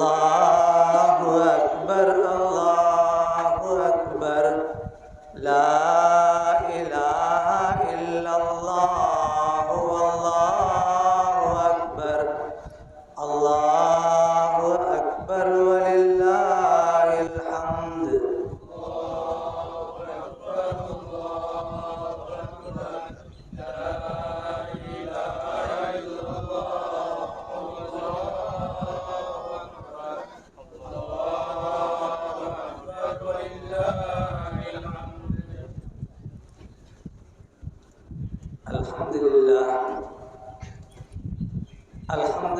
Allah.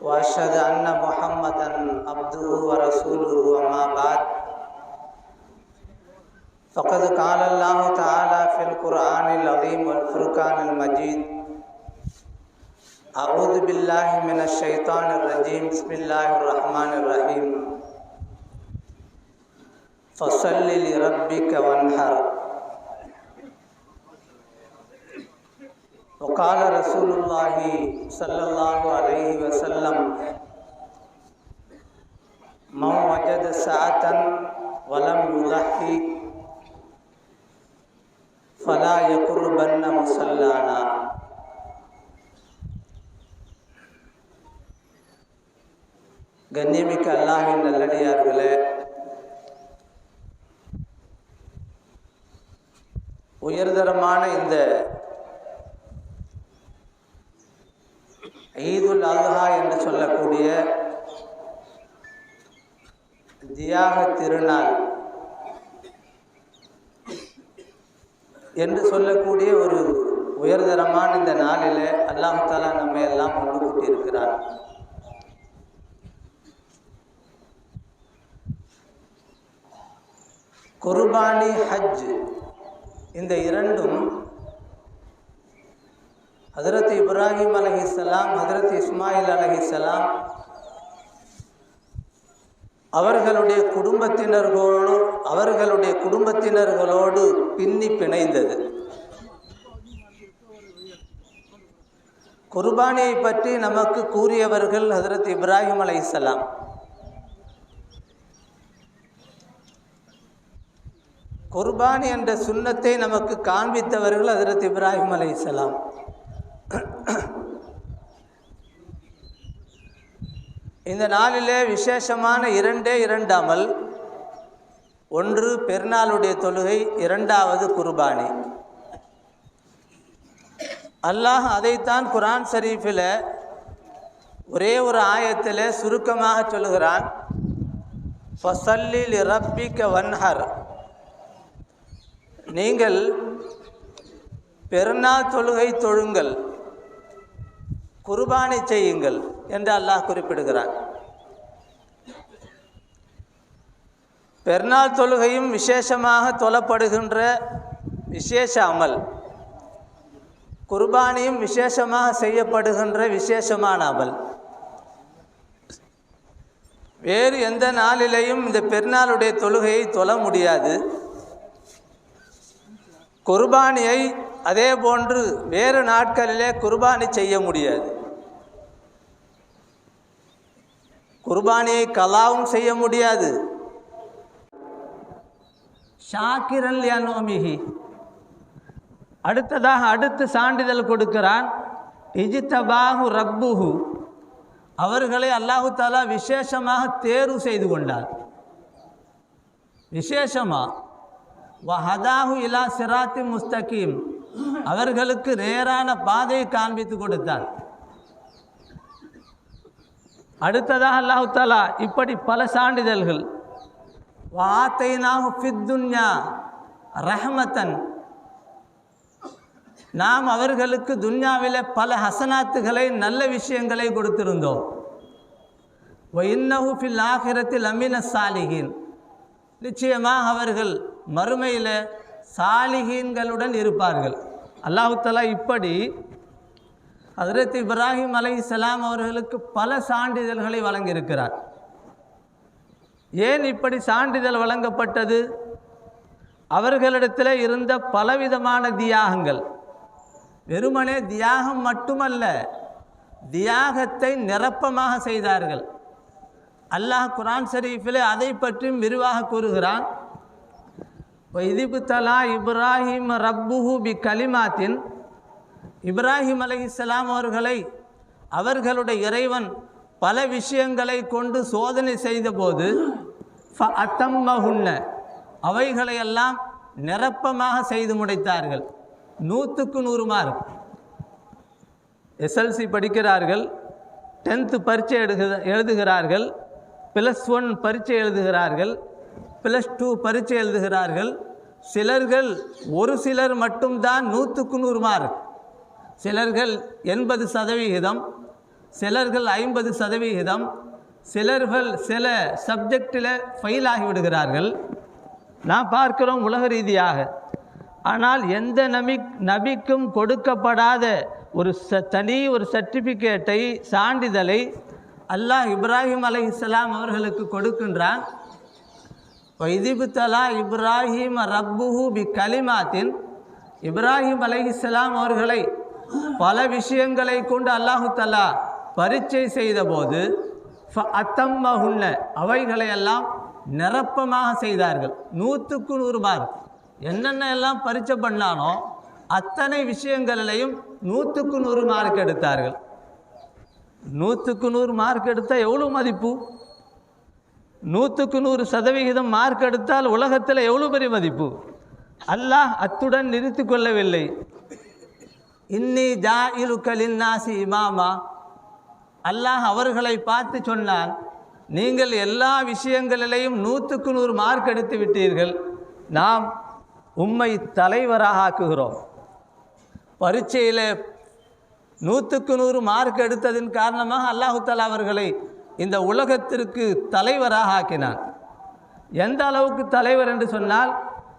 وأشهد أن محمدا عبده ورسوله وما بعد. فقد قال الله تعالى في القرآن العظيم والفرقان المجيد أعوذ بالله من الشيطان الرجيم. بسم الله الرحمن الرحيم. فصل لربك وانحر. கால ரசூலுல்லாஹி சல்லல்லாஹு அலைஹி வசல்லம் மம் வஜத சாத்தன் வலம் யுலஹி ஃபலா யகுர்பன்ன முசல்லானா கண்ணியமிக்க அல்லாஹின் நல்லடியார்களே உயர்தரமான இந்த ஈதுல் அல்ஹா என்று சொல்லக்கூடிய தியாக திருநாள் என்று சொல்லக்கூடிய ஒரு உயர்தரமான இந்த நாளில் அல்லாஹாலா நம்ம எல்லாம் ஒன்று கூட்டியிருக்கிறார். குர்பானி ஹஜ் இந்த இரண்டும் ஹசரத் இப்ராஹிம் அலஹிசலாம் ஹசரத் இஸ்மாயில் அலஹிசலாம் அவர்களுடைய குடும்பத்தினர்களோடு அவர்களுடைய குடும்பத்தினர்களோடு பின்னி பிணைந்தது. குர்பானியை பற்றி நமக்கு கூறியவர்கள் ஹசரத் இப்ராஹிம் அலைஹிஸ்ஸலாம் குர்பானி என்ற சுண்ணத்தை நமக்கு காண்பித்தவர்கள் ஹசரத் இப்ராஹிம் அலைஹிஸ்ஸலாம் இந்த நாளிலே விசேஷமான இரண்டே இரண்டு அமல் ஒன்று பெருநாளுடைய தொழுகை இரண்டாவது குர்பானி. அல்லாஹ் அதைத்தான் குரான் ஷரீஃபில் ஒரே ஒரு ஆயத்தில் சுருக்கமாக சொல்லுகிறான். ஃபசல்லில் ரப்பிக்க வன்ஹர். நீங்கள் பெருநாள் தொழுகை தொழுங்கள். குர்பானி செய்யுங்கள் என்று அல்லாஹ் குறிப்பிடுகிறார். பெருநாள் தொழுகையும் விசேஷமாக தொழப்படுகின்ற விசேஷ அமல். குர்பானியும் விசேஷமாக செய்யப்படுகின்ற விசேஷமான அமல். வேறு எந்த நாளிலையும் இந்த பெருநாளுடைய தொழுகையை தொழ முடியாது. குர்பானியை அதே போன்று வேறு நாட்களிலே குர்பானி செய்ய முடியாது. குர்பானியை கலாவும் செய்ய முடியாது. ஷாக்கிரல் நோமிஹி அடுத்ததாக அடுத்து சான்றிதழ் கொடுக்கிறான். இஜித்தபாகு ரப்புஹு. அவர்களை அல்லாஹு தாலா விசேஷமாக தேர்வு செய்து கொண்டார். விசேஷமா? வஹதாஹு இலா சிராத்தி முஸ்தகீம். அவர்களுக்கு நேரான பாதையை காண்பித்து கொடுத்தார். அடுத்ததாக அல்லாஹு தாலா இப்படி பல சான்றிதழ்கள். வாத்தைனாஹு ஃபித்துன்யா ரஹமத்தன். நாம் அவர்களுக்கு துன்யாவில் பல ஹசனாத்துகளை நல்ல விஷயங்களை கொடுத்திருந்தோம். இன்னஹு ஃபில் ஆகிரத்தில் அமீன சாலிகின் நிச்சயமாக அவர்கள் மறுமையில் சாலிகீன்களுடன் இருப்பார்கள். அல்லாஹு தலா இப்படி ஹதரத் இப்ராஹிம் அலைஹிஸ்ஸலாம் அவர்களுக்கு பல சான்றிதழ்களை வழங்கியிருக்கிறார். ஏன் இப்படி சான்றிதழ் வழங்கப்பட்டது? அவர்களிடத்தில் இருந்த பலவிதமான தியாகங்கள். வெறுமனே தியாகம் மட்டுமல்ல தியாகத்தை நிரப்பமாக செய்தார்கள். அல்லாஹ் குரான் ஷரீஃபில் அதை பற்றியும் விரிவாக கூறுகிறான். இதிபுத்தலா இப்ராஹிம் ரப்புஹு பி கலிமாத்தின் இப்ராஹிம் அலைஹிஸ்ஸலாம் அவர்களை அவர்களுடைய இறைவன் பல விஷயங்களை கொண்டு சோதனை செய்தபோது ஃப அவைகளையெல்லாம் நிரப்பமாக செய்து முடித்தார்கள். நூற்றுக்கு நூறு மார்க் எஸ்எல்சி படிக்கிறார்கள் டென்த்து பரீட்சை எடுகு எழுதுகிறார்கள் ப்ளஸ் ஒன் பரீட்சை எழுதுகிறார்கள் ப்ளஸ் டூ பரீட்சை எழுதுகிறார்கள். சிலர்கள் ஒரு சிலர் மட்டும்தான் நூற்றுக்கு நூறு மார்க் சிலர்கள் எண்பது சதவிகிதம் சிலர்கள் ஐம்பது சதவிகிதம் சிலர்கள் சில சப்ஜெக்டில் ஃபெயில் ஆகிவிடுகிறார்கள் நாம் நான் பார்க்கிறோம் உலக ரீதியாக. ஆனால் எந்த நபி நபிக்கும் கொடுக்கப்படாத ஒரு ச தனி ஒரு சர்டிஃபிகேட்டை சான்றிதழை அல்லாஹ் இப்ராஹிம் அலைஹிஸ்ஸலாம் அவர்களுக்கு கொடுக்கின்றான். வைதிபு தலா இப்ராஹிம் ரப்புஹூ பி கலிமாத்தின் இப்ராஹிம் அலைஹிஸ்ஸலாம் அவர்களை பல விஷயங்களை கொண்டு அல்லாஹு தலா பரீட்சை செய்தபோது ஃப அத்தம்மஹுன்ன அவைகளையெல்லாம் நிரப்பமாக செய்தார்கள். நூற்றுக்கு நூறு மார்க் என்னென்ன எல்லாம் பரீட்சை பண்ணானோ அத்தனை விஷயங்களிலையும் நூற்றுக்கு நூறு மார்க் எடுத்தார்கள். நூற்றுக்கு நூறு மார்க் எடுத்தால் எவ்வளோ மதிப்பு? நூற்றுக்கு நூறு சதவிகிதம் மார்க் எடுத்தால் உலகத்தில் எவ்வளோ பெரிய மதிப்பு? அல்லாஹ் அத்துடன் நிறுத்தி கொள்ளவில்லை. இன்னி ஜா இலுக்கலின் இமாமா. அல்லாஹ் அவர்களை பார்த்து சொன்னான் நீங்கள் எல்லா விஷயங்களிலையும் நூற்றுக்கு நூறு மார்க் எடுத்து விட்டீர்கள். நாம் உம்மை தலைவராக ஆக்குகிறோம். பரீட்சையில் நூற்றுக்கு நூறு மார்க் எடுத்ததின் காரணமாக அல்லாஹுத்தாலா அவர்களை இந்த உலகத்திற்கு தலைவராக ஆக்கினான். எந்த அளவுக்கு தலைவர் என்று சொன்னால்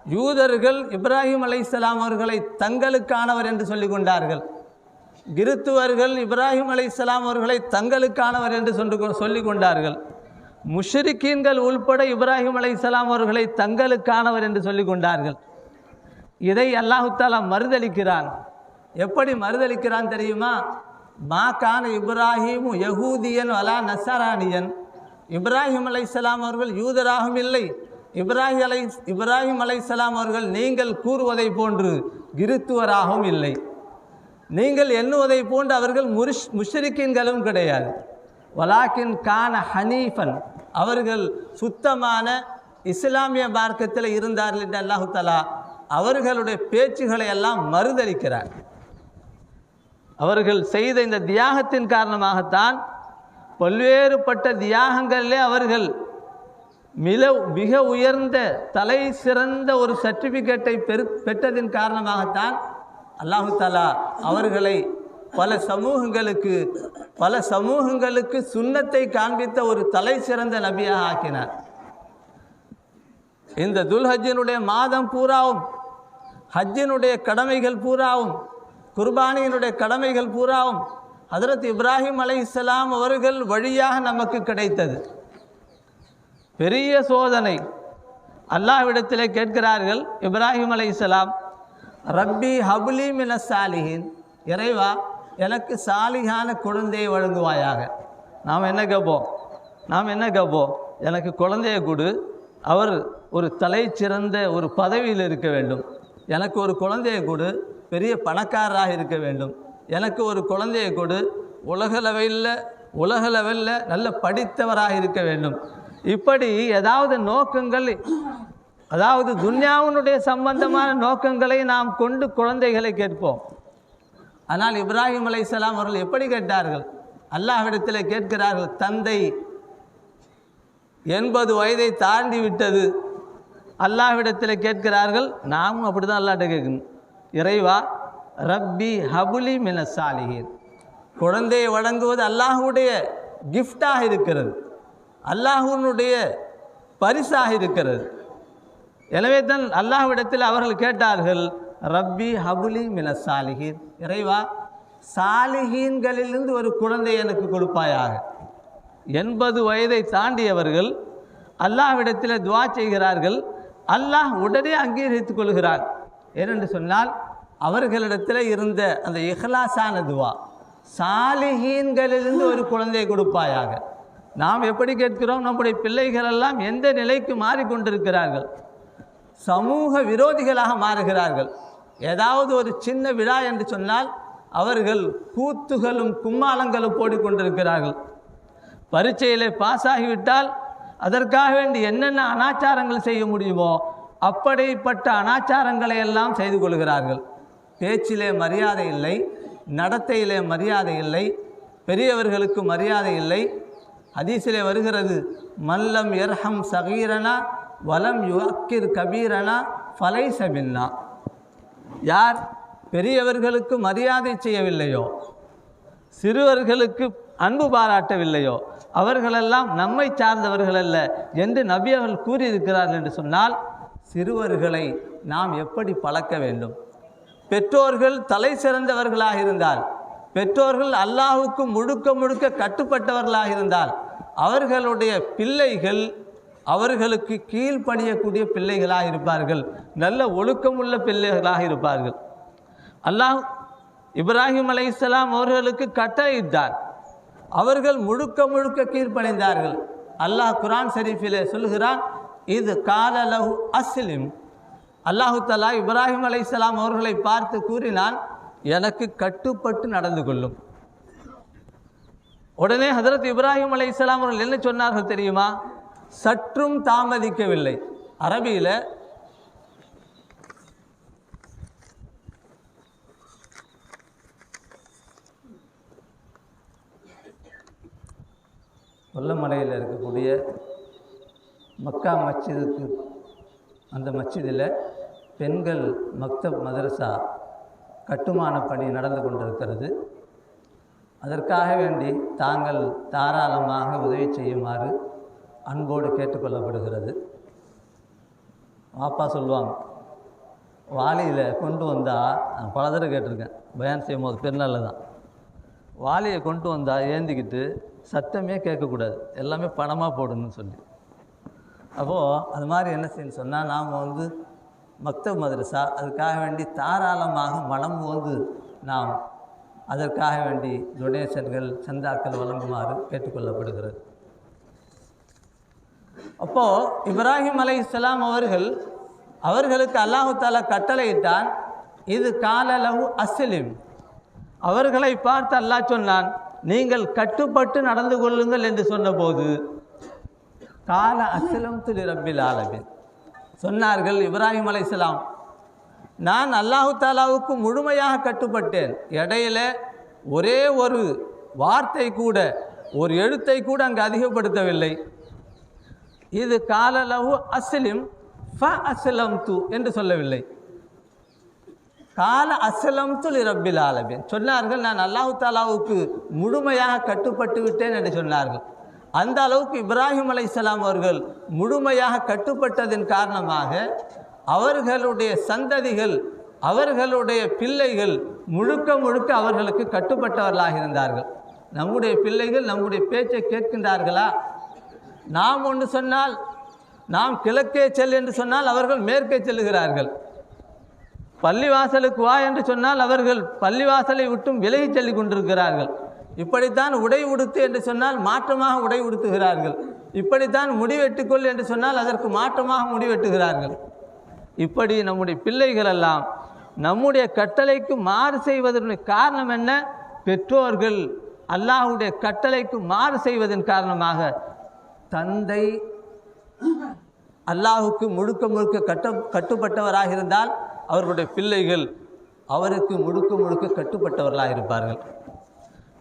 யூதர்கள் இப்ராஹிம் அலைசலாம் அவர்களை தங்களுக்கானவர் என்று சொல்லிக் கொண்டார்கள் கிருத்துவர்கள் இப்ராஹிம் அலைசலாம் அவர்களை தங்களுக்கானவர் என்று சொல்லி சொல்லிக் கொண்டார்கள் முஷ்ரிக்கீன்கள் உள்பட இப்ராஹிம் அலைசலாம் அவர்களை தங்களுக்கானவர் என்று சொல்லிக் கொண்டார்கள் இதை அல்லாஹுத்தாலா மறுதளிக்கிறான். எப்படி மறுதளிக்கிறான் தெரியுமா? மா கான இப்ராஹிம் யகூதியன் அலா நசாரானியன். இப்ராஹிம் அலைசலாம் அவர்கள் யூதராகவும் இல்லை. இப்ராஹிம் அலை இப்ராஹிம் அலைஹிஸ்ஸலாம் அவர்கள் நீங்கள் கூறுவதை போன்று கிருத்துவராகவும் இல்லை. நீங்கள் எண்ணுவதை போன்று அவர்கள் முரிஷ் முஷரிக்கின்களும் கிடையாது. வலாக்கின் கான ஹனீஃபன் அவர்கள் சுத்தமான இஸ்லாமிய மார்க்கத்தில் இருந்தார்கள் என்று அல்லாஹு தலா அவர்களுடைய பேச்சுகளை எல்லாம் மறுதளிக்கிறார். அவர்கள் செய்த இந்த தியாகத்தின் காரணமாகத்தான் பல்வேறுபட்ட தியாகங்களிலே அவர்கள் மிக மிக உயர்ந்த தலை சிறந்த ஒரு சர்டிஃபிகேட்டை பெரு பெற்றதின் காரணமாகத்தான் அல்லாஹு தாலா அவர்களை பல சமூகங்களுக்கு பல சமூகங்களுக்கு சுண்ணத்தை காண்பித்த ஒரு தலை சிறந்த நபியாக ஆக்கினார். இந்த துல்ஹஜ்ஜினுடைய மாதம் பூராவும் ஹஜ்ஜினுடைய கடமைகள் பூராவும் குர்பானியினுடைய கடமைகள் பூராவும் ஹதரத் இப்ராஹிம் அலை இஸ்லாம் அவர்கள் வழியாக நமக்கு கிடைத்தது. பெரிய சோதனை. அல்லாஹ்விடத்திலே கேட்கிறார்கள் இப்ராஹிம் அலைஹிஸ்ஸலாம் ரப்பி ஹபுலி மின சாலிஹின் இறைவா எனக்கு சாலிகான குழந்தையை வழங்குவாயாக. நாம் என்ன கேட்போம்? நாம் என்ன கேட்போம்? எனக்கு குழந்தையை கொடு. அவர் ஒரு தலை சிறந்த ஒரு பதவியில் இருக்க வேண்டும். எனக்கு ஒரு குழந்தையை கொடு. பெரிய பணக்காரராக இருக்க வேண்டும். எனக்கு ஒரு குழந்தையை கொடு. உலக லெவலில் உலக லெவலில் நல்ல படித்தவராக இருக்க வேண்டும். இப்படி ஏதாவது நோக்கங்கள் அதாவது துன்யாவினுடைய சம்பந்தமான நோக்கங்களை நாம் கொண்டு குழந்தைகளை கேட்போம். ஆனால் இப்ராஹிம் அலைசலாம் அவர்கள் எப்படி கேட்டார்கள்? அல்லாஹ்விடத்தில் கேட்கிறார்கள் தந்தை எண்பது வயதை தாண்டி விட்டது. அல்லாஹ்விடத்தில் கேட்கிறார்கள் நாமும் அப்படி தான் அல்லாட்ட கேட்கணும். இறைவா ரப்பி ஹபுலி மின குழந்தையை வழங்குவது அல்லாஹுடைய கிஃப்டாக இருக்கிறது. அல்லாஹுனுடைய பரிசாக இருக்கிறது. எனவே தான் அல்லாஹ்விடத்தில் அவர்கள் கேட்டார்கள் ரப்பி ஹபுலி மின சாலிஹீன். இறைவா சாலிஹீன்களிலிருந்து ஒரு குழந்தை எனக்கு கொடுப்பாயாக. எண்பது வயதை தாண்டியவர்கள் அல்லாஹ்விடத்தில் துவா செய்கிறார்கள். அல்லாஹ் உடனே அங்கீகரித்துக் கொள்கிறார் ஏனென்று சொன்னால் அவர்களிடத்தில் இருந்த அந்த இஹ்லாசான துவா சாலிஹீன்களிலிருந்து ஒரு குழந்தையை கொடுப்பாயாக. நாம் எப்படி கேட்கிறோம்? நம்முடைய பிள்ளைகள் எல்லாம் எந்த நிலைக்கு மாறிக்கொண்டிருக்கிறார்கள்? சமூக விரோதிகளாக மாறுகிறார்கள். ஏதாவது ஒரு சின்ன விழா என்று சொன்னால் அவர்கள் கூத்துகளும் கும்மாளங்களும் போடிக்கொண்டிருக்கிறார்கள். பரீட்சையிலே பாஸ் ஆகிவிட்டால் அதற்காக வேண்டி என்னென்ன அனாச்சாரங்கள் செய்ய முடியுமோ அப்படிப்பட்ட அனாச்சாரங்களை எல்லாம் செய்து கொள்கிறார்கள். பேச்சிலே மரியாதை இல்லை நடத்தையிலே மரியாதை இல்லை பெரியவர்களுக்கு மரியாதை இல்லை ஹதீஸிலே வருகிறது மல்லம் எர்ஹம் சகீரனா வலம் யுக்கிர் கபீரனா ஃபலை சபின்னா யார் பெரியவர்களுக்கு மரியாதை செய்யவில்லையோ சிறுவர்களுக்கு அன்பு பாராட்டவில்லையோ அவர்களெல்லாம் நம்மை சார்ந்தவர்கள் அல்ல என்று நபி அவர்கள் கூறியிருக்கிறார்கள் என்று சொன்னால் சிறுவர்களை நாம் எப்படி பழக்க வேண்டும்? பெற்றோர்கள் தலை சிறந்தவர்களாக இருந்தால் பெற்றோர்கள் அல்லாஹுக்கு முழுக்க முழுக்க கட்டுப்பட்டவர்களாக இருந்தால் அவர்களுடைய பிள்ளைகள் அவர்களுக்கு கீழ்ப்பணியக்கூடிய பிள்ளைகளாக இருப்பார்கள். நல்ல ஒழுக்கமுள்ள பிள்ளைகளாக இருப்பார்கள். அல்லாஹ் இப்ராஹிம் அலைஹிஸ்ஸலாம் அவர்களுக்கு கட்டளையிட்டார். அவர்கள் முழுக்க முழுக்க கீழ்ப்பணிந்தார்கள் அல்லாஹ் குரான் ஷரீஃபிலே சொல்கிறான் இது காலலஹு அஸ்லிம். அல்லாஹு தலா இப்ராஹிம் அலைஹிஸ்ஸலாம் அவர்களை பார்த்து கூறினான் எனக்கு கட்டுப்பட்டு நடந்து கொள்ளும். உடனே ஹதரத் இப்ராஹிம் அலை இஸ்லாம் அவர்கள் என்ன சொன்னார்கள் தெரியுமா? சற்றும் தாமதிக்கவில்லை. அரபியில் கொல்லமலையில் இருக்கக்கூடிய மக்கா மஸ்ஜிதுக்கு அந்த மஸ்ஜிதில் பெண்கள் மக்தப் மதரசா கட்டுமான பணி நடந்து கொண்டிருக்கிறது. அதற்காக வேண்டி தாங்கள் தாராளமாக உதவி செய்யுமாறு அன்போடு கேட்டுக்கொள்ளப்படுகிறது. வாப்பா சொல்லுவாங்க வாளியில் கொண்டு வந்தால் நான் பல தடவை கேட்டிருக்கேன் பயான் செய்யும் போது பெருநாளில் தான் வாளியை கொண்டு வந்தால் ஏந்திக்கிட்டு சத்தமே கேட்கக்கூடாது எல்லாமே பணமாக போடணும்னு சொல்லி. அப்போது அது மாதிரி என்ன செய்யணும் சொன்னால் நாம் வந்து மக்தப் மதரசா அதுக்காக வேண்டி தாராளமாக மனம் வந்து நாம் அதற்காக வேண்டி டொனேஷன்கள் சந்தாக்கள் வழங்குமாறு கேட்டுக்கொள்ளப்படுகிறது. அப்போது இப்ராஹிம் அலை இஸ்லாம் அவர்கள் அவர்களுக்கு அல்லாஹு தாலா கட்டளையிட்டான் இது காலலவு அஸ்லிம் அவர்களை பார்த்து அல்லாஹ் சொன்னான் நீங்கள் கட்டுப்பட்டு நடந்து கொள்ளுங்கள் என்று சொன்னபோது கால அஸ்லம் திரு ரப்பில் ஆலமின். சொன்னார்கள் இப்ராஹிம் அலைஹிஸ்ஸலாம். நான் அல்லாஹு தாலாவுக்கு முழுமையாக கட்டுப்பட்டேன். இடையில ஒரே ஒரு வார்த்தை கூட ஒரு எழுத்தை கூட அங்கு அதிகப்படுத்தவில்லை. இது காலலவு அஸ்லிம் ஃப அஸ்லம் து என்று சொல்லவில்லை. கால அசலம் துலி ரப்பில் ஆலபின் சொன்னார்கள் நான் அல்லாஹு தாலாவுக்கு முழுமையாக கட்டுப்பட்டு விட்டேன் என்று சொன்னார்கள். அந்த அளவுக்கு இப்ராஹிம் அலை அவர்கள் முழுமையாக கட்டுப்பட்டதன் காரணமாக அவர்களுடைய சந்ததிகள் அவர்களுடைய பிள்ளைகள் முழுக்க முழுக்க அவர்களுக்கு கட்டுப்பட்டவர்களாக இருந்தார்கள். நம்முடைய பிள்ளைகள் நம்முடைய பேச்சை கேட்கின்றார்களா? நாம் ஒன்று சொன்னால் நாம் கிழக்கே செல் என்று சொன்னால் அவர்கள் மேற்கே செல்லுகிறார்கள். பள்ளிவாசலுக்கு வா என்று சொன்னால் அவர்கள் பள்ளிவாசலை விட்டும் விலகி செல்லிக் கொண்டிருக்கிறார்கள். இப்படித்தான் உடை உடுத்து என்று சொன்னால் மாற்றமாக உடை உடுத்துகிறார்கள். இப்படித்தான் முடிவெட்டுக்கொள் என்று சொன்னால் அதற்கு மாற்றமாக முடிவெட்டுகிறார்கள் இப்படி நம்முடைய பிள்ளைகள் எல்லாம் நம்முடைய கட்டளைக்கு மாறு செய்வதற்கு காரணம் என்ன? பெற்றோர்கள் அல்லாஹுடைய கட்டளைக்கு மாறு செய்வதன் காரணமாக தந்தை அல்லாஹுக்கு முழுக்க முழுக்க கட்ட கட்டுப்பட்டவராக இருந்தால் அவர்களுடைய பிள்ளைகள் அவருக்கு முழுக்க முழுக்க கட்டுப்பட்டவர்களாக இருப்பார்கள்.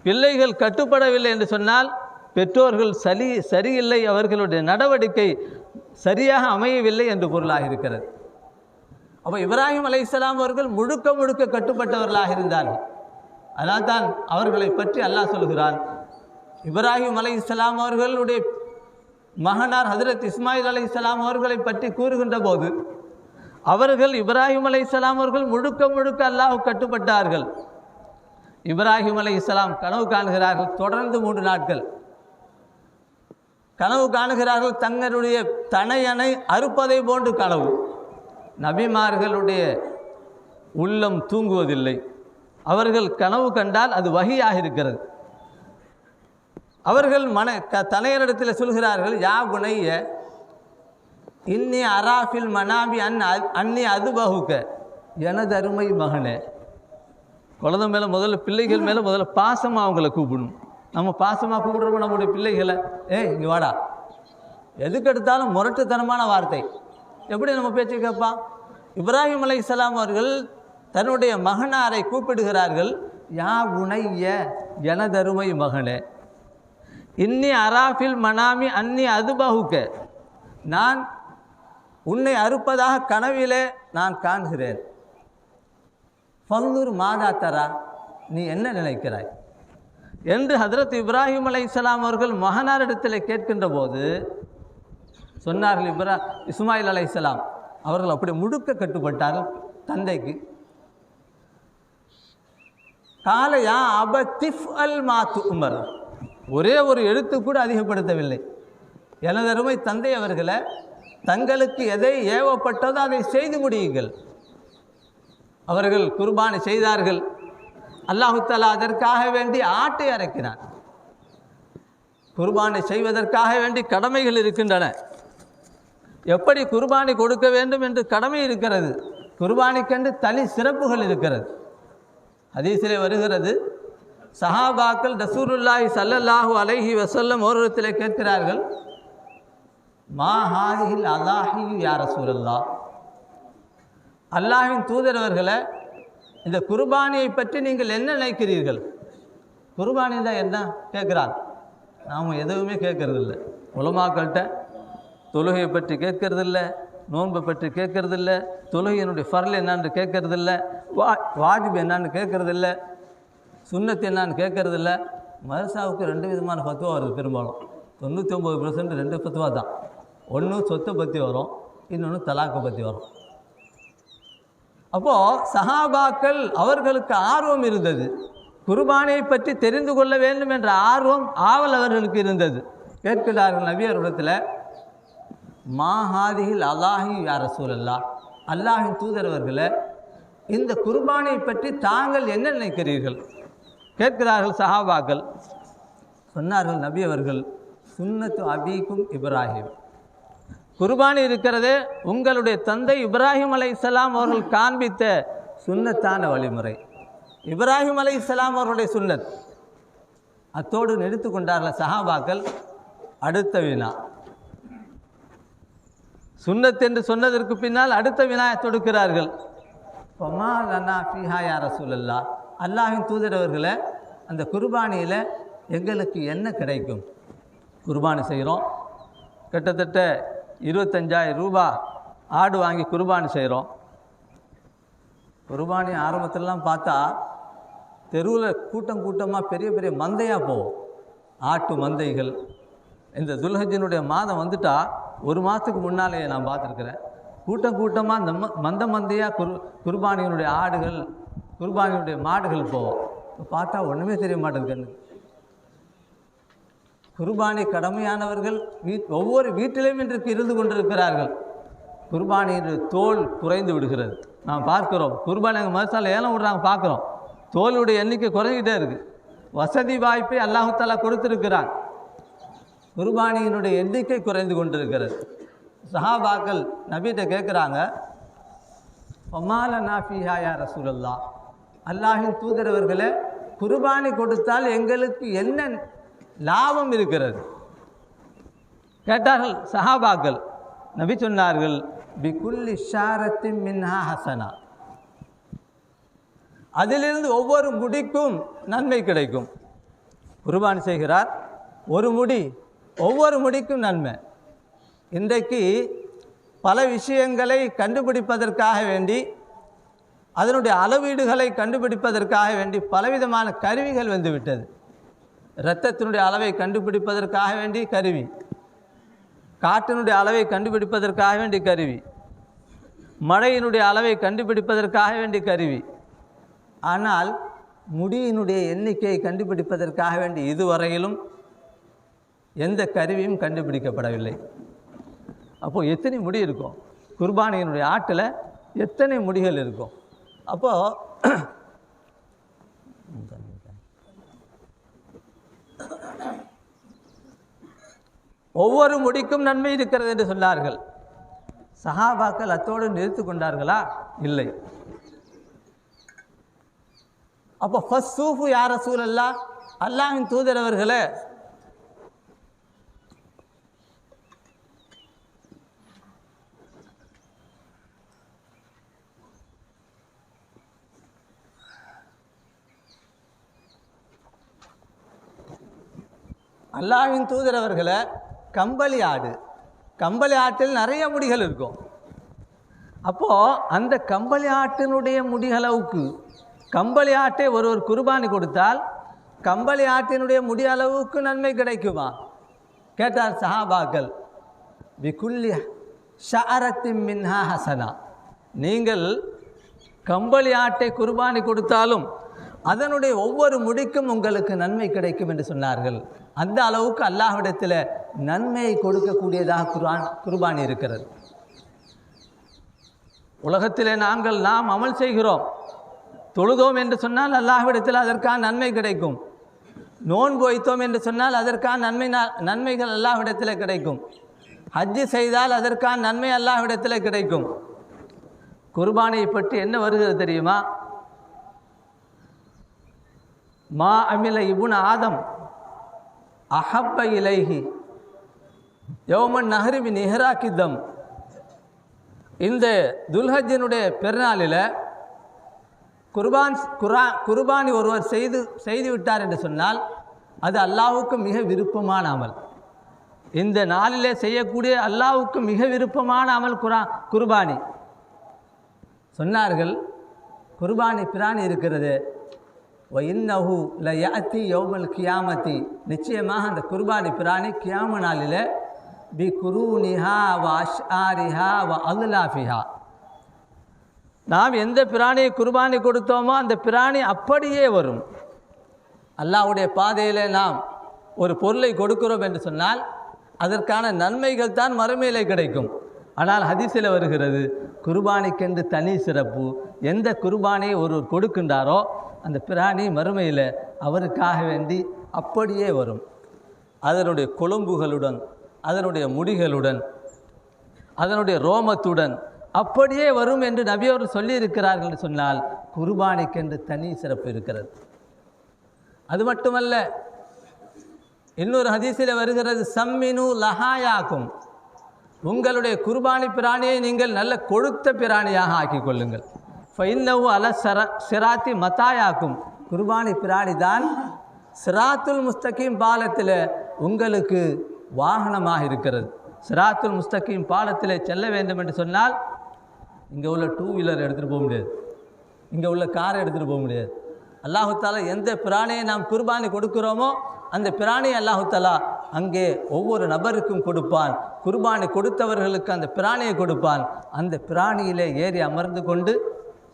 பிள்ளைகள் கட்டுப்படவில்லை என்று சொன்னால் பெற்றோர்கள் சரி சரியில்லை அவர்களுடைய நடவடிக்கை சரியாக அமையவில்லை என்று பொருளாக இருக்கிறது. அப்போ இப்ராஹிம் அலைஹிஸ்ஸலாம் அவர்கள் முழுக்க முழுக்க கட்டுப்பட்டவர்களாக இருந்தார்கள். அதான் தான் அவர்களை பற்றி அல்லாஹ் சொல்கிறான் இப்ராஹிம் அலைஹிஸ்ஸலாம் அவர்களுடைய மகனார் ஹசரத் இஸ்மாயில் அலை இஸ்லாம் அவர்களை பற்றி கூறுகின்ற போது அவர்கள் இப்ராஹிம் அலை இஸ்லாம் அவர்கள் முழுக்க முழுக்க அல்லாஹ் கட்டுப்பட்டார்கள். இப்ராஹிம் அலை இஸ்லாம் கனவு காணுகிறார்கள் தொடர்ந்து மூன்று நாட்கள். கனவு காணுகிறார்கள் தங்களுடைய தனையனை அறுப்பதை போன்று கனவு. நபிமார்களுடைய உள்ளம் தூங்குவதில்லை. அவர்கள் கனவு கண்டால் அது வகையாக இருக்கிறது. அவர்கள் மன க தலையரிடத்தில் சொல்கிறார்கள் யா குணைய இன்னி அராஃபில் மனாபி அன் அன்னி அது பகுக்க எனது அருமை மகனே. குழந்தை மேலே முதல்ல பிள்ளைகள் மேலே முதல்ல பாசமாக அவங்கள கூப்பிடணும். நம்ம பாசமாக கூப்பிடுறோம் நம்முடைய பிள்ளைகளை. ஏய் இங்கே வாடா. எதுக்கு எடுத்தாலும் முரட்டுத்தனமான வார்த்தை. எப்படி நம்ம பேச்சு கேட்பான்? இப்ராஹிம் அலை அவர்கள் தன்னுடைய மகனாரை கூப்பிடுகிறார்கள் யா உனைய எனதருமை மகனே இன்னி அராஃபில் மனாமி அன்னி அதுபகுக்க நான் உன்னை அறுப்பதாக கனவிலே நான் காண்கிறேன். பல்லூர் மாதா தரா நீ என்ன நினைக்கிறாய்? என்று ஹதரத் இப்ராஹிம் அலை இஸ்லாம் அவர்கள் மகனாரிடத்தில் கேட்கின்ற போது சொன்னார்கள் இப்ரா இஸ்மாயில் அலை அவர்கள் அப்படி முழுக்க கட்டுப்பட்டார்கள் தந்தைக்கு. காலையா அபத்திஃப் அல் மாத்து உமர். ஒரே ஒரு எழுத்து கூட அதிகப்படுத்தவில்லை. எனதருமை தந்தை அவர்களை தங்களுக்கு எதை ஏவப்பட்டதோ அதை செய்து முடியுங்கள். அவர்கள் குர்பானை செய்தார்கள். அல்லாஹு தலா அதற்காக வேண்டி ஆட்டை அரைக்கிறான். குர்பானை செய்வதற்காக வேண்டி கடமைகள் இருக்கின்றன. எப்படி குர்பானி கொடுக்க வேண்டும் என்று கடமை இருக்கிறது? குர்பானிக்கென்று தனி சிறப்புகள் இருக்கிறது. ஹதீஸிலே வருகிறது சஹாபாக்கள் ரசூலுல்லாஹி சல்லல்லாஹு அலைஹி வசல்லம் ஓரிடத்தில் கேட்கிறார்கள் மா ஹாதிஹில் அல்லாஹி யா ரசூலல்லாஹ்? அல்லாஹின் தூதரவர்களை இந்த குர்பானியை பற்றி நீங்கள் என்ன நினைக்கிறீர்கள்? குர்பானி தான் என்ன? கேட்குறாங்க நாம் எதுவுமே கேட்கறதில்ல. உலமாக்கள்கிட்ட தொழுகையை பற்றி கேட்கறதில்ல நோன்பை பற்றி கேட்கறதில்ல தொழுகையினுடைய ஃபரல் என்னான்னு கேட்கறதில்ல வா வாஜிப் என்னான்னு கேட்கறதில்ல சுண்ணத்து என்னான்னு கேட்கறதில்ல. மர்சாவுக்கு ரெண்டு விதமான ஃபத்துவா வருது பெரும்பாலும். தொண்ணூற்றி ஒம்பது பர்சன்ட் ரெண்டு ஃபத்துவா தான். ஒன்று சொத்தை பற்றி வரும் இன்னொன்று தலாக்கை பற்றி வரும். அப்போது சஹாபாக்கள் அவர்களுக்கு ஆர்வம் இருந்தது. குர்பானியை பற்றி தெரிந்து கொள்ள வேண்டும் என்ற ஆர்வம் ஆவல் அவர்களுக்கு இருந்தது. கேட்கிறார்கள் நபியரிடத்தில் அல்லாஹி யார் ரசூலல்லா. அல்லாஹின் தூதரவர்களை இந்த குர்பானை பற்றி தாங்கள் என்ன நினைக்கிறீர்கள்? கேட்கிறார்கள் சஹாபாக்கள். சொன்னார்கள் நபி அவர்கள் சுன்னத்து அபீக்கும் இப்ராஹிம். குர்பானி இருக்கிறதே உங்களுடைய தந்தை இப்ராஹிம் அலை அவர்கள் காண்பித்த சுன்னத்தான வழிமுறை. இப்ராஹிம் அலை அவர்களுடைய சுன்னத். அத்தோடு நிறுத்து கொண்டார்கள் சஹாபாக்கள். அடுத்த வினா. சுண்ணத் என்று சொன்னதற்கு பின்னால் அடுத்த வினாயை தொடுக்கிறார்கள். பொமா லனா ஃபிஹா யார சூழல்லா அல்லாஹின் தூதரவர்களை அந்த குர்பானியில் எங்களுக்கு என்ன கிடைக்கும்? குர்பானி செய்கிறோம் கிட்டத்தட்ட இருபத்தஞ்சாயிரம் ரூபாய் ஆடு வாங்கி குர்பானி செய்கிறோம் குர்பானி ஆரம்பத்திலலாம் பார்த்தா தெருவில் கூட்டம் கூட்டமாக பெரிய பெரிய மந்தையாக போகும் ஆட்டு மந்தைகள் இந்த துல்ஹஜினுடைய மாதம் வந்துட்டால் ஒரு மாதத்துக்கு முன்னாலேயே நான் பார்த்துருக்குறேன். கூட்டம் கூட்டமாக இந்த ம- மந்த மந்தையாக குர் குர்பானியினுடைய ஆடுகள் குர்பானியினுடைய மாடுகள் போகும் பார்த்தா ஒன்றுமே தெரிய மாட்டேங்குது குர்பானி கடமையானவர்கள் வீட் ஒவ்வொரு வீட்டிலையும் இன்றைக்கு இருந்து கொண்டிருக்கிறார்கள். குர்பானியின் தோல் குறைந்து விடுகிறது. நாம் பார்க்குறோம். குர்பானி எங்கள் மதுசால ஏலம் விடுறாங்க பார்க்குறோம். தோலுடைய எண்ணிக்கை குறைஞ்சிட்டே இருக்குது வசதி வாய்ப்பை அல்லாஹாலா கொடுத்துருக்கிறான். குர்பானியினுடைய எண்ணிக்கை குறைந்து கொண்டிருக்கிறது. சஹாபாக்கள் நபிகிட்ட கேட்குறாங்க ஒமால நாஃபிஹா ரசூலல்லா அல்லாஹின் தூதரவர்களே குர்பானி கொடுத்தால் எங்களுக்கு என்ன லாபம் இருக்கிறது? கேட்டார்கள் சஹாபாக்கள். நபி சொன்னார்கள் பிகுல்லி ஷாரத்தின் மின்ஹா ஹசனா. அதிலிருந்து ஒவ்வொரு முடிக்கும் நன்மை கிடைக்கும். குர்பானி செய்கிறார் ஒரு முடி ஒவ்வொரு முடிக்கும் நன்மை. இன்றைக்கு பல விஷயங்களை கண்டுபிடிப்பதற்காக வேண்டி அதனுடைய அளவீடுகளை கண்டுபிடிப்பதற்காக வேண்டி பலவிதமான கருவிகள் வந்துவிட்டது. இரத்தத்தினுடைய அளவை கண்டுபிடிப்பதற்காக வேண்டி கருவி. காற்றினுடைய அளவை கண்டுபிடிப்பதற்காக வேண்டி கருவி. மழையினுடைய அளவை கண்டுபிடிப்பதற்காக வேண்டி கருவி. ஆனால் முடியினுடைய எண்ணிக்கையை கண்டுபிடிப்பதற்காக வேண்டி இதுவரையிலும் எந்த கருவியும் கண்டுபிடிக்கப்படவில்லை. அப்போது எத்தனை முடி இருக்கும்? குர்பானியினுடைய ஆட்டில் எத்தனை முடிகள் இருக்கும்? அப்போது ஒவ்வொரு முடிக்கும் நன்மை இருக்கிறது என்று சொன்னார்கள். சஹாபாக்கள் அத்தோடு நிறுத்து கொண்டார்களா? இல்லை. அப்போ ஃபஸ்ட் சூஃபு யார சூழல்லா அல்லாஹின் தூதரவர்களே அல்லாவின் தூதரவர்களை கம்பளி ஆடு. கம்பளி ஆட்டில் நிறைய முடிகள் இருக்கும். அப்போது அந்த கம்பளி ஆட்டினுடைய முடிகளவுக்கு கம்பளி ஆட்டை ஒரு ஒரு குர்பானி கொடுத்தால் கம்பளி ஆட்டினுடைய முடி அளவுக்கு நன்மை கிடைக்குமா? கேட்டார் சஹாபாக்கள் விகுல்லி ஷாரத்தின் மின்ஹா ஹசனா. நீங்கள் கம்பளி ஆட்டை குர்பானி கொடுத்தாலும் அதனுடைய ஒவ்வொரு முடிக்கும் உங்களுக்கு நன்மை கிடைக்கும் என்று சொன்னார்கள். அந்த அளவுக்கு அல்லாஹ்விடத்தில் நன்மையை கொடுக்கக்கூடியதாக குர்ஆன் குர்பானி இருக்கிறது. உலகத்திலே நாங்கள் நாம் அமல் செய்கிறோம். தொழுதோம் என்று சொன்னால் அல்லாஹ்விடத்தில் அதற்கான நன்மை கிடைக்கும். நோன்பு வைத்தோம் என்று சொன்னால் அதற்கான நன்மை நன்மைகள் அல்லாஹ்விடத்தில் கிடைக்கும். ஹஜ்ஜு செய்தால் அதற்கான நன்மை அல்லாஹ்விடத்தில் கிடைக்கும். குர்பானை பற்றி என்ன வருகிறது தெரியுமா? மா அமில இபுன் ஆதம் அஹப்ப இலைஹி யோமன் நஹரிபி நிஹராக்கித்தம் இந்த துல்ஹஜினுடைய பெருநாளில் குர்பான் குரா குர்பானி ஒருவர் செய்து செய்து விட்டார் என்று சொன்னால் அது அல்லாவுக்கு மிக விருப்பமான அமல். இந்த நாளிலே செய்யக்கூடிய அல்லாவுக்கு மிக விருப்பமான அமல் குரா குர்பானி. சொன்னார்கள் குர்பானி பிராணி இருக்கிறது. வ இன்னஹு ல யஅதி யௌமல் கியாமத்தி நிச்சயமாக அந்த குர்பானி பிராணி கியாம நாளில் பி குரூனிஹா வ அஷ்ஆரிஹா வ அல்லாஃபிஹா நாம் எந்த பிராணியை குர்பானி கொடுத்தோமோ அந்த பிராணி அப்படியே வரும். அல்லாஹ்வுடைய பாதையில் நாம் ஒரு பொருளை கொடுக்கிறோம் என்று சொன்னால் அதற்கான நன்மைகள் தான் மறுமையிலே கிடைக்கும். ஆனால் ஹதீஸில் வருகிறது குர்பானிக்கென்று தனி சிறப்பு. எந்த குர்பானியை ஒருவர் கொடுக்கின்றாரோ அந்த பிராணி மறுமையில் அவருக்காக வேண்டி அப்படியே வரும். அதனுடைய கொழும்புகளுடன் அதனுடைய முடிகளுடன் அதனுடைய ரோமத்துடன் அப்படியே வரும் என்று நபியவர் சொல்லியிருக்கிறார்கள் என்று சொன்னால் குர்பானிக்கென்று தனி சிறப்பு இருக்கிறது. அது மட்டுமல்ல இன்னொரு ஹதீஸில் வருகிறது சம்மினு லஹாயாக்கும் உங்களுடைய குர்பானி பிராணியை நீங்கள் நல்ல கொழுத்த பிராணியாக ஆக்கிக் கொள்ளுங்கள் ஃபைன்னவு அல சர சிராத்தி மத்தாயாக்கும். குர்பானி பிராணி தான் சிராத்துல் முஸ்தகீம் பாலத்தில் உங்களுக்கு வாகனமாக இருக்கிறது. சிராத்துல் முஸ்தகீம் பாலத்தில் செல்ல வேண்டும் என்று சொன்னால் இங்கே உள்ள டூ வீலர் எடுத்துகிட்டு போக முடியாது. இங்கே உள்ள காரை எடுத்துகிட்டு போக முடியாது. அல்லாஹு தாலா எந்த பிராணியை நாம் குர்பானி கொடுக்குறோமோ அந்த பிராணியை அல்லாஹுத்தலா அங்கே ஒவ்வொரு நபருக்கும் கொடுப்பான். குர்பானி கொடுத்தவர்களுக்கு அந்த பிராணியை கொடுப்பான். அந்த பிராணியிலே ஏறி அமர்ந்து கொண்டு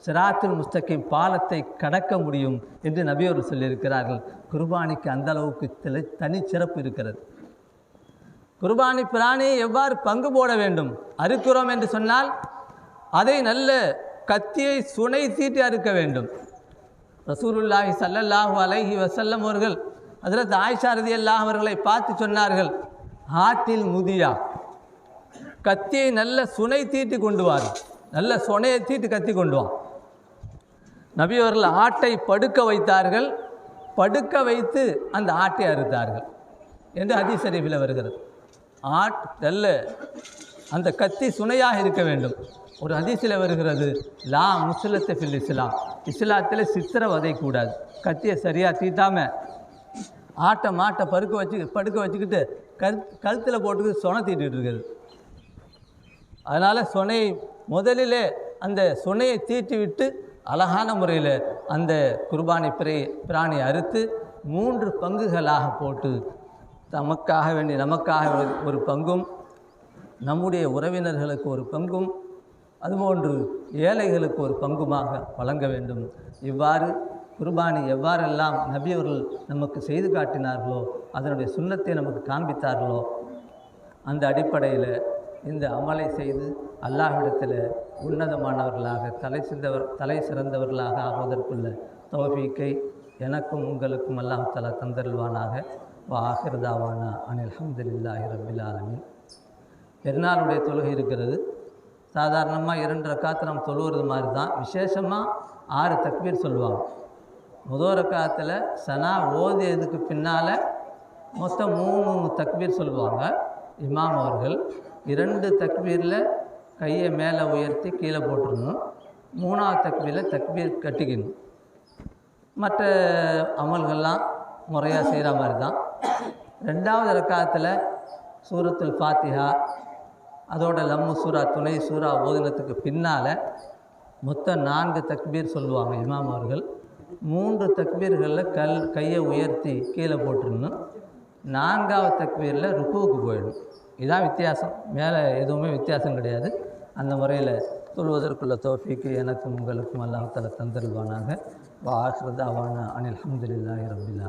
சிராத்துல் முஸ்தகிம் பாலத்தை கடக்க முடியும் என்று நபியோர் சொல்லியிருக்கிறார்கள். குர்பானிக்கு அந்த அளவுக்கு தனி சிறப்பு இருக்கிறது. குர்பானி பிராணியை எவ்வாறு பங்கு போட வேண்டும்? அறுக்கிறோம் என்று சொன்னால் அதை நல்ல கத்தியை சுனை சீட்டி அறுக்க வேண்டும். ரசூருல்லாஹி சல்லல்லாஹு அலைஹி வசல்லம் அவர்கள் அதில் தாய்சாரதி எல்லாம் அவர்களை பார்த்து சொன்னார்கள் ஆட்டில் முதியா கத்தியை நல்ல சுனை தீட்டி கொண்டு வார் நல்ல சுனையை தீட்டு கத்தி கொண்டு வா. நபி அவர்கள் ஆட்டை படுக்க வைத்தார்கள் படுக்க வைத்து அந்த ஆட்டை அறுத்தார்கள் என்று அதிசரிவில் வருகிறது. ஆட் நல்ல அந்த கத்தி சுனையாக இருக்க வேண்டும். ஒரு ஹதீஸில் வருகிறது லா முஸ்லத்தை ஃபில் இஸ்லாம். இஸ்லாத்தில் சித்திரவதை கூடாது. கத்தியை சரியாக தீட்டாமல் ஆட்டை மாட்டை பருக்க வச்சு படுக்க வச்சுக்கிட்டு கரு கழுத்தில் போட்டுக்கிட்டு சொனை தீட்டிட்டு இருக்குது அதனால் சொனையை முதலிலே அந்த சுனையை தீட்டி விட்டு அழகான முறையில் அந்த குர்பானி பிரை பிராணி அறுத்து மூன்று பங்குகளாக போட்டு தமக்காக வேண்டி நமக்காக ஒரு- ஒரு பங்கும் நம்முடைய உறவினர்களுக்கு ஒரு பங்கும் அதுபோன்று ஏழைகளுக்கு ஒரு பங்குமாக வழங்க வேண்டும். இவ்வாறு குர்பானி எவ்வாறெல்லாம் நபி அவர்கள் நமக்கு செய்து காட்டினார்களோ அதனுடைய சுண்ணத்தை நமக்கு காண்பித்தார்களோ அந்த அடிப்படையில் இந்த அமலை செய்து அல்லாஹிடத்தில் உன்னதமானவர்களாக தலை சிறந்தவர் தலை சிறந்தவர்களாக ஆகுவதற்குள்ள தௌஃபீக்கை எனக்கும் உங்களுக்கும் அல்லாஹலா தந்தருள்வானாக. வா அனில் அஹமதுல்லாஹி ரபில் ஆலமின். பெருநாளுடைய தொழுகை இருக்கிறது. சாதாரணமாக இரண்டு ரக்காத்து நம்ம தொழுவது மாதிரி தான் விசேஷமாக ஆறு தக்பீர் சொல்லுவாங்க. முதல் ரக்காத்தில் சனா ஓதியதுக்கு பின்னால் மொத்தம் மூணு தக்பீர் சொல்லுவாங்க. இமாம் அவர்கள் இரண்டு தக்பீரில் கையை மேலே உயர்த்தி கீழே போட்டுருணும் மூணாவது தக்பீரில் தக்பீர் கட்டிக்கணும். மற்ற அமல்கள்லாம் முறையாக செய்கிற மாதிரி தான் ரெண்டாவது ரக்காத்தில் சூரத்துல் ஃபாத்திஹா அதோட லம்மு சூரா துணை சூரா ஓதினத்துக்கு பின்னால் மொத்தம் நான்கு தக்பீர் சொல்லுவாங்க இமாம் அவர்கள். மூன்று தக்பீர்களில் கல் கையை உயர்த்தி கீழே போட்டுருணும் நான்காவது தக்பீரில் ருக்குவுக்கு போயிடும் இதான் வித்தியாசம். மேலே எதுவுமே வித்தியாசம் கிடையாது. அந்த முறையில் சொல்வதற்குள்ள தோஃபிக்கு எனக்கும் உங்களுக்கும் அல்லாஹ் தலை தந்தருவானாக வா அனில் அஹமதுல்லாஹி ரபில்